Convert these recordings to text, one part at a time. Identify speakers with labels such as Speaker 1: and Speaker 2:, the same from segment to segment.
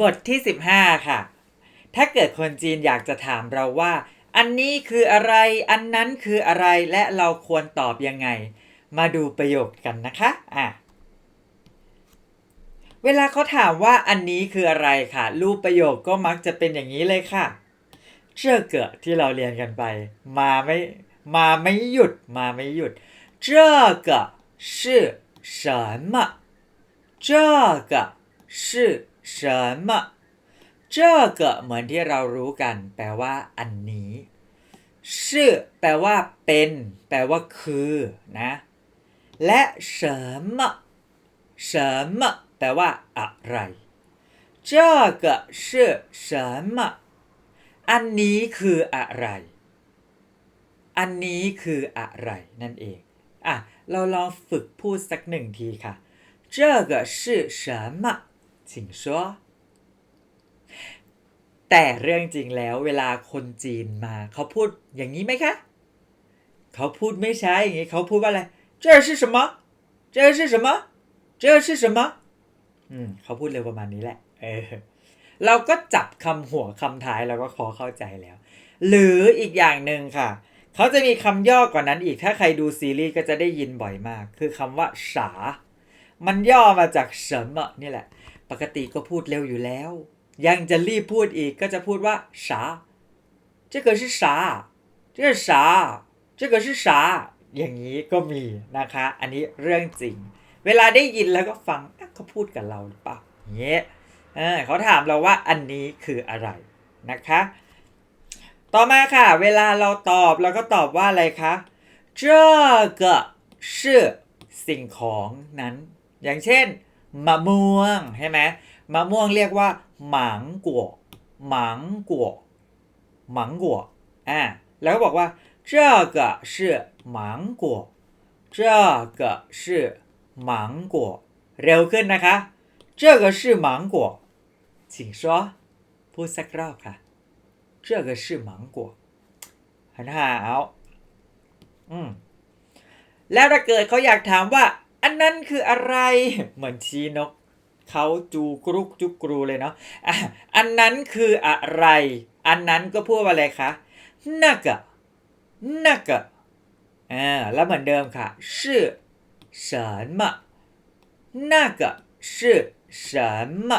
Speaker 1: บทที่ 15 ค่ะ ถ้าเกิดคนจีนอยากจะถามเราว่า อันนี้คืออะไร อันนั้นคืออะไร และเราควรตอบยังไง มาดูประโยคกันนะคะอ่ะ เวลาเขาถามว่าอันนี้คืออะไรค่ะ รูปประโยคก็มักจะเป็นอย่างนี้เลยค่ะเชื่อเกิดที่เราเรียนกันไป มาไม่มาไม่หยุดมาไม่หยุด这个是什么这个是 什么这个เหมือนที่เรารู้กัน แปลว่า อันนี้ชื่อแปลว่า เป็น แปลว่า คือนะ และ什么什么แปลว่า อะไร这个是什么อันนี้คืออะไร อันนี้คืออะไรนั่นเอง อ่ะ เราลองฝึกพูดสักหนึ่งทีค่ะ这个是什么 请说แต่เรื่องจริงแล้วเวลาคนจีนมา เขาพูดอย่างนี้ไหมคะ เขาพูดไม่ใช่อย่างนี้ เขาพูดว่าอะไร这是什么这是什么这是什么อืม เขาพูดเร็วประมาณนี้แหละ เออ เราก็จับคำหัวคำท้ายเราก็พอเข้าใจแล้ว หรืออีกอย่างหนึ่งค่ะ เขาจะมีคำย่อกว่านั้นอีก ถ้าใครดูซีรีส์ก็จะได้ยินบ่อยมาก คือคำว่าฉา มันย่อมาจากเฉิมนี่แหละ ปกติก็พูดเร็วอยู่แล้ว ยังจะรีบพูดอีกก็จะพูดว่าฉา这个是啥这个啥这个是啥อย่างนี้ก็มีนะคะ อันนี้เรื่องจริง เวลาได้ยินแล้วก็ฟังเขาพูดกับเราหรือเปล่าเงี้ยเออเขาถามเราว่าอันนี้คืออะไรนะคะ ต่อมาค่ะ เวลาเราตอบเราก็ตอบว่าอะไรคะ这个是สิ่งของนั้น อย่างเช่น มะม่วงใช่ไหมมะม่วงเรียกว่าหมังกัวหมังกัวหมังกัวอ่าแล้วก็บอกว่า这个是芒果这个是芒果เร็วขึ้นนะคะ这个是芒果请说พูดสักรอบค่ะ这个是芒果หันหาเอาอืม แล้วถ้าเกิดเขาอยากถามว่า อันนั้นคืออะไร เหมือนชี้นก เขาจูกรุกจุกกรูเลยเนาะอ่ะอันนั้นคืออะไร อันนั้นก็พูดว่าอะไรคะ那个那个อ่าแล้วเหมือนเดิมค่ะ是什么那个是什么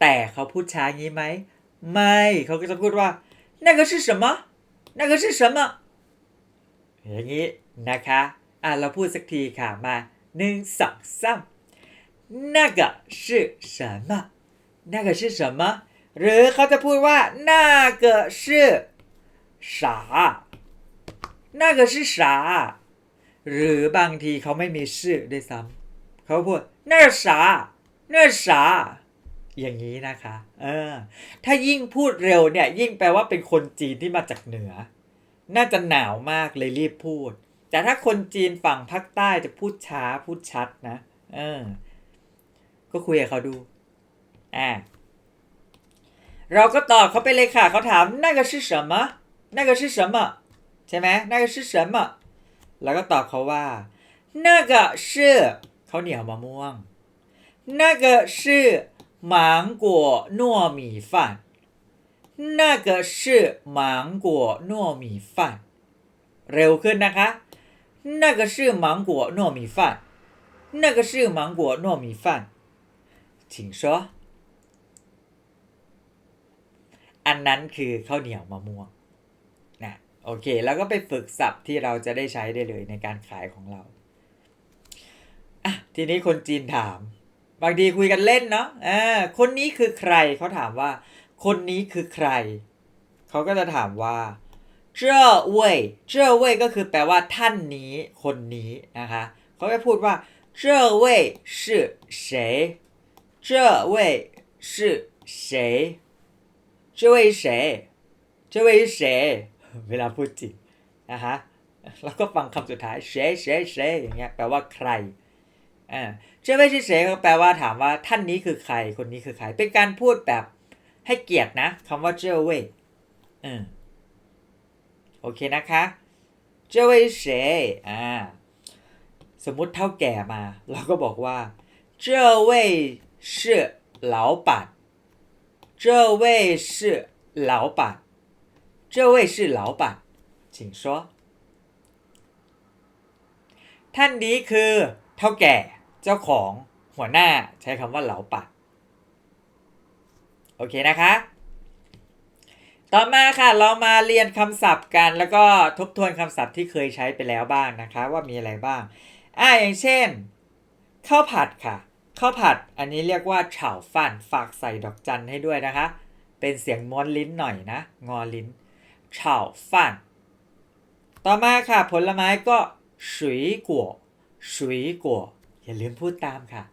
Speaker 1: แต่เขาพูดช้างี้ไหม ไม่เขาก็จะพูดว่า那个是什么那个是什么อย่างนี้นะคะ อ่ะเราพูดสักทีค่ะมาหนึ่งสองสาม那个是什么那个是什么หรือเขาจะพูดว่า那个是啥那个是啥หรือบางทีเขาไม่มีชื่อด้วยซ้ำเขาพูด那啥那啥อย่างนี้นะคะ เออ ถ้ายิ่งพูดเร็วเนี่ย ยิ่งแปลว่าเป็นคนจีนที่มาจากเหนือ น่าจะหนาวมากเลยรีบพูด แต่ถ้าคนจีนฝั่งภาคใต้จะพูดช้าพูดชัดนะ เออ ก็คุยกับเขาดู อ่า เราก็ตอบเขาไปเลยค่ะ เขาถาม那个是什么那个是什么ใช่ไหม那个是什么แล้วก็ตอบเขาว่า那个是เขาวเหนียวมะม่วง那个是芒果糯米饭那个是芒果糯米饭เร็วขึ้นนะคะ 那个是芒果糯米饭那个是芒果糯米饭请说อันนั้นคือข้าวเหนียวมะม่วงนะโอเค แล้วก็ไปฝึกศัพท์ที่เราจะได้ใช้ได้เลยในการขายของเราอ่ะทีนี้คนจีนถาม บางทีคุยกันเล่นเนาะอ่าคนนี้คือใคร เขาถามว่า คนนี้คือใคร เขาก็จะถามว่า เจ้าเว่ยเจ้าเว่ยก็คือแปลว่าท่านนี้คนนี้นะคะเขาจะพูดว่าเจ้าเว่ยชื่อเฉเจ้าเว่ยชื่เจ้าเว่ยเเจ้าเว่ยเเวลาพูดจริงนะคะแล้วก็ฟังคำสุดท้าย谁谁谁เอย่างเงี้ยแปลว่าใครอ่าเจ้าเว่ยเฉก็แปลว่าถามว่าท่านนี้คือใครคนนี้คือใคร เป็นการพูดแบบให้เกียรตินะคำว่าเจ้าเว่ยอืม โอเคนะคะเจ้าเฉยอ่าสมมุติเท่าแก่มา เราก็บอกว่าเจ้าเว่ยชื่อเหเจ้าเว่ยชื่อเหเจ้าเว่ยชื่อเห请说ท่านนี้คือเท่าแก่เจ้าของหัวหน้าใช้คำว่าเหลาปัด โอเคนะคะ ต่อมาค่ะเรามาเรียนคำศัพท์กัน แล้วก็ทบทวนคำศัพท์ที่เคยใช้ไปแล้วบ้างนะคะ ว่ามีอะไรบ้างอ่าอย่างเช่นข้าวผัดค่ะข้าวผัดอันนี้เรียกว่าเฉาฟันฝากใส่ดอกจันให้ด้วยนะคะ เป็นเสียงม้วนลิ้นหน่อยนะ งอลิ้นเฉาฟันต่อมาค่ะ ผลไม้ก็สุยกัวสุยกัวอย่าลืมพูดตามค่ะ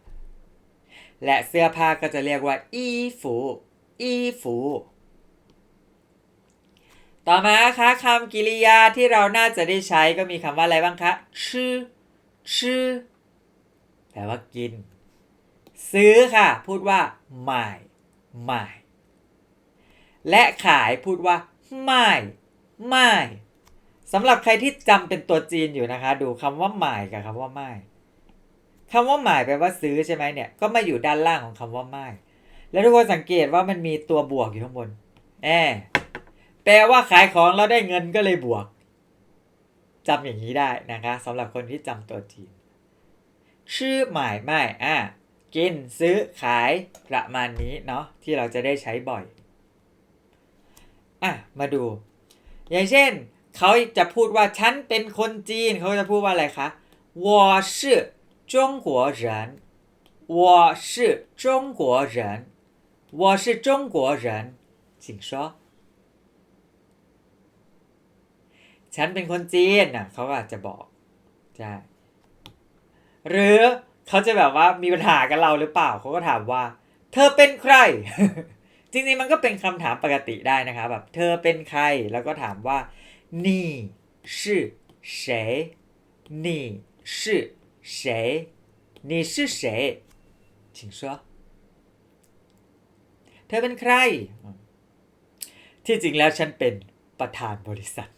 Speaker 1: และเสื้อผ้าก็จะเรียกว่า อีฟู อีฟู ต่อมาคะคำกริยาที่เราน่าจะได้ใช้ก็มีคำว่าอะไรบ้างคะชื่อชื่อแปลว่ากิน ซื้อค่ะ พูดว่าหม่ายหม่ายและขายพูดว่าไม่ไม่สำหรับใครที่จำเป็นตัวจีนอยู่นะคะ ดูคำว่าหม่ายกับคำว่าไม่คำว่าหม่ายแปลว่าซื้อใช่ไหมเนี่ยก็มาอยู่ด้านล่างของคำว่าไม่แล้วทุกคนสังเกตว่ามันมีตัวบวกอยู่ข้างบนแอบ แปลว่าขายของแล้วได้เงินก็เลยบวกจำอย่างนี้ได้นะคะสำหรับคนที่จำตัวจีน ชื่อหมายไม่อ่ะกินซื้อขายประมาณนี้เนาะที่เราจะได้ใช้บ่อย อ่ะ มาดู อย่างเช่น เขาจะพูดว่าฉันเป็นคนจีน เขาจะพูดว่าอะไรคะ我是中国人我是中国人我是中国人请说 ฉันเป็นคนจีนน่ะเขาอาจจะบอกใช่หรือเขาจะแบบว่ามีปัญหากับเราหรือเปล่าเขาก็ถามว่า เธอเป็นใคร จริงๆมันก็เป็นคำถามปกติได้นะคะแบบเธอเป็นใครแล้วก็ถามว่านี่ชื่อเฉยนี่ชื่อเฉยนี่ชื่อเฉย请说เธอเป็นใคร ที่จริงแล้วฉันเป็นประธานบริษัท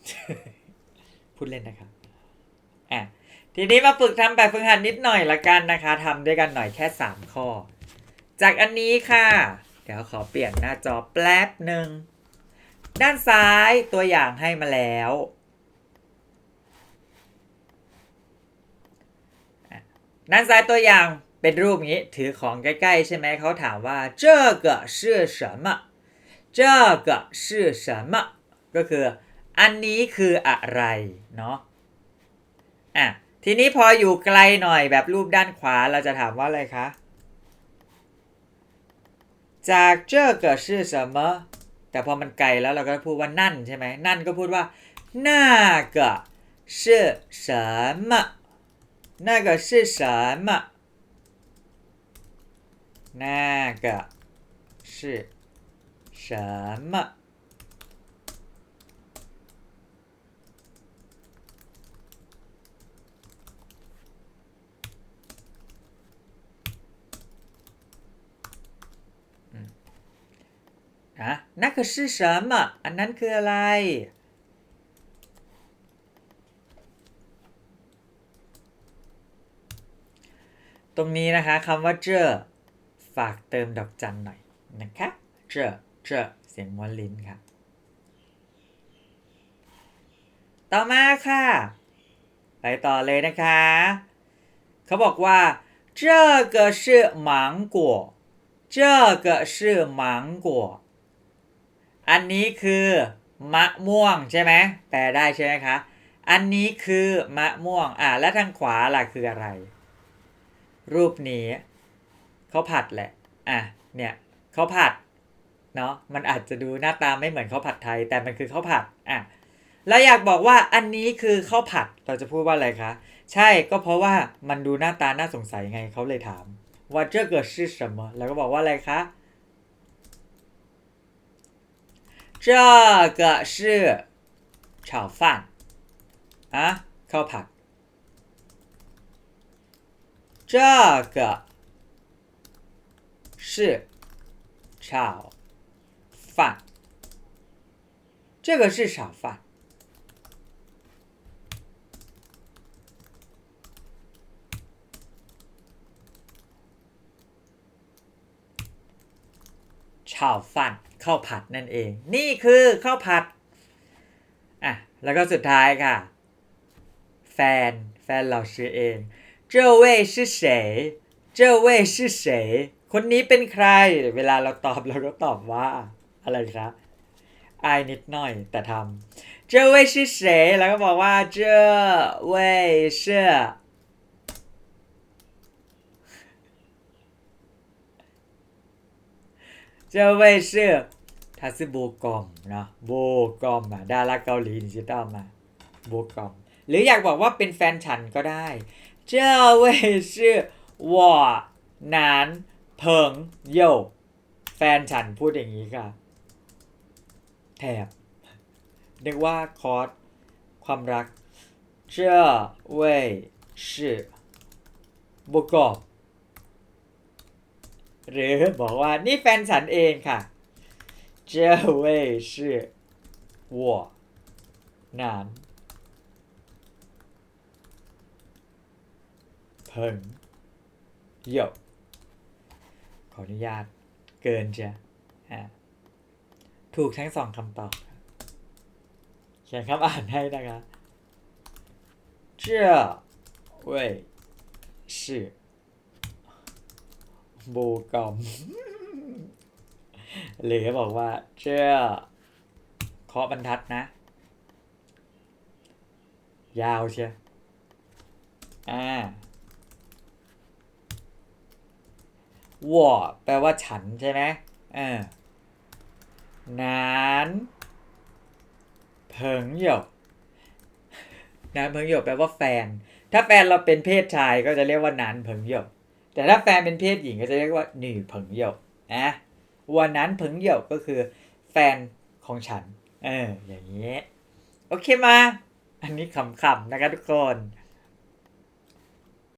Speaker 1: พูดเล่นนะครับอ่ะทีนี้มาฝึกทำแบบฝึกหัดนิดหน่อยละกันนะคะทำด้วยกันหน่อยแค่ 3 ข้อ จากอันนี้ค่ะ เดี๋ยวขอเปลี่ยนหน้าจอแป๊บหนึ่ง ด้านซ้ายตัวอย่างให้มาแล้วอ่ะด้านซ้ายตัวอย่างเป็นรูปนี้ถือของใกล้ๆ ใช่ไหมเขาถามว่า这个是什么这个是什么ก็คือ อันนี้คืออะไร เนาะอ่ะทีนี้พออยู่ไกลหน่อยแบบรูปด้านขวาเราจะถามว่าอะไรคะ จาก这个是什么แต่พอมันไกลแล้วเราก็พูดว่านั่นใช่ไหม นั่นก็พูดว่า那个是什么那个是什么那个是什么 นั่นคือชื่อ什么อันนั้นคืออะไร ตรงนี้นะคะคำว่าเจอฝากเติมดอกจันหน่อยนะคะเจอเจอเสียงม้วนลิ้นค่ะ ต่อมาค่ะ ไปต่อเลยนะคะ เขาบอกว่า这个是芒果这个是芒果 อันนี้คือมะม่วงใช่ไหมแปลได้ใช่ไหมคะ อันนี้คือมะม่วง อ่าและทางขวาล่ะคืออะไร รูปนี้เขาผัดแหละ อะ เนี่ยเขาผัด เนาะมันอาจจะดูหน้าตาไม่เหมือนข้าวผัดไทย แต่มันคือข้าวผัด อะเราอยากบอกว่าอันนี้คือข้าวผัด เราจะพูดว่าอะไรคะ ใช่ ก็เพราะว่ามันดูหน้าตาน่าสงสัยไงเขาเลยถามว่าเจ้าเกิดชื่อ什么แล้วก็บอกว่าอะไรคะ 这个是炒饭。啊，copac。这个是炒饭。这个是炒饭。炒饭。 ข้าวผัดนั่นเอง นี่คือข้าวผัด อ่ะ แล้วก็สุดท้ายค่ะ แฟน แฟนเราชื่อเอง这位是谁这位是谁คนนี้เป็นใคร เวลาเราตอบเราก็ตอบว่า อะไรครับอายนิดหน่อยแต่ทำ这位是谁แล้วก็บอกว่า这位是这位是 ทัซึโบกอมเนาะโบกอมอะดาราเกาหลีดิจิตอลมาโบกอม หรืออยากบอกว่าเป็นแฟนฉันก็ได้ เจ้าเว่ยชื่อวอนานเพิงโยแฟนฉันพูดอย่างนี้ค่ะ แถบเรียกว่าคอร์สความรัก เจ้าเว่ยชื่อโบกอมหรือบอกว่านี่แฟนฉันเองค่ะ 这位是我男朋友ขออนุญาตเกินจ้ะอ่ะถูกทั้งสองคำตอบครับเขียนคำอ่านให้นะคะ这位是โบกอม หรือบอกว่า เชื่อเคาะบรรทัดนะ ยาวเชียอ่าว่าแปลว่าฉันใช่ไหมเออนานเพิงหยกนานเพิงหยกแปลว่าแฟน ถ้าแฟนเราเป็นเพศชายก็จะเรียกว่านานเพิงหยกแต่ถ้าแฟนเป็นเพศหญิงก็จะเรียกว่าหนี่เพิงหยกนะ วันนั้นเพิงหยวก็คือแฟนของฉัน เออ อย่างนี้ โอเคมา อันนี้ขำๆนะครับทุกคน